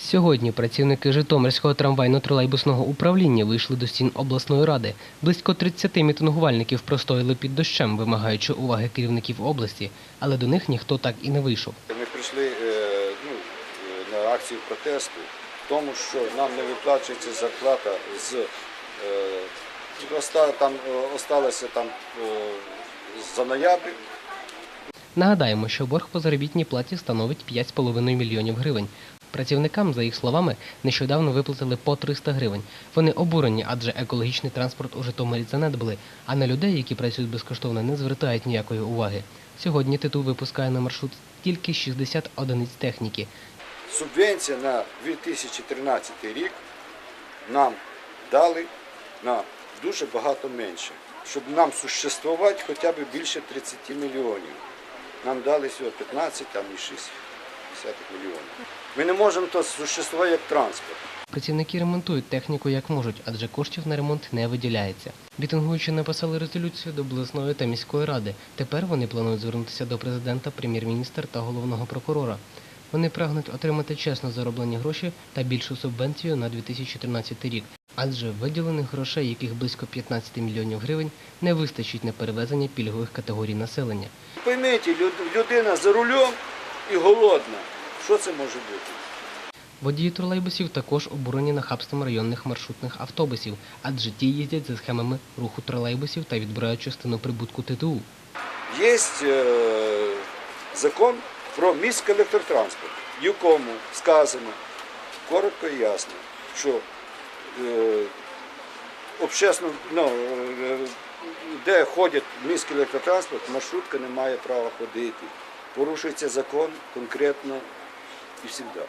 Сьогодні працівники Житомирського трамвайно-тролейбусного управління вийшли до стін обласної ради. Близько 30 мітингувальників простояли під дощем, вимагаючи уваги керівників області, але до них ніхто так і не вийшов. Ми прийшли е, ну, е, на акцію протесту, тому, що нам не виплачується зарплата з е, там осталося там за ноябрь. Нагадаємо, що борг по заробітній платі становить 5,5 мільйонів гривень. Працівникам, за їх словами, нещодавно виплатили по 300 гривень. Вони обурені, адже екологічний транспорт у Житомирі занедбали, а на людей, які працюють безкоштовно, не звертають ніякої уваги. Сьогодні ТТУ випускає на маршрут тільки 60 одиниць техніки. Субвенція на 2013 рік нам дали на дуже багато менше, щоб нам существувати хоча б більше 30 мільйонів. Нам дали всього 15, там і 6 мільйонів. Ми не можемо то существувати як транспорт. Працівники ремонтують техніку як можуть, адже коштів на ремонт не виділяється. Мітингуючі написали резолюцію до обласної та міської ради. Тепер вони планують звернутися до президента, прем'єр-міністра та головного прокурора. Вони прагнуть отримати чесно зароблені гроші та більшу субвенцію на 2013 рік, адже виділених грошей, яких близько 15 мільйонів гривень, не вистачить на перевезення пільгових категорій населення. Пойміть, люд- людина за рулем і голодна. Що це може бути? Водії тролейбусів також обурені нахабством районних маршрутних автобусів, адже ті їздять за схемами руху тролейбусів та відбирають частину прибутку ТТУ. Є е, закон про міський електротранспорт, в якому сказано коротко і ясно, що е, общественно, ну, е, де ходить міський електротранспорт, маршрутка не має права ходити. Порушується закон конкретно і завжди.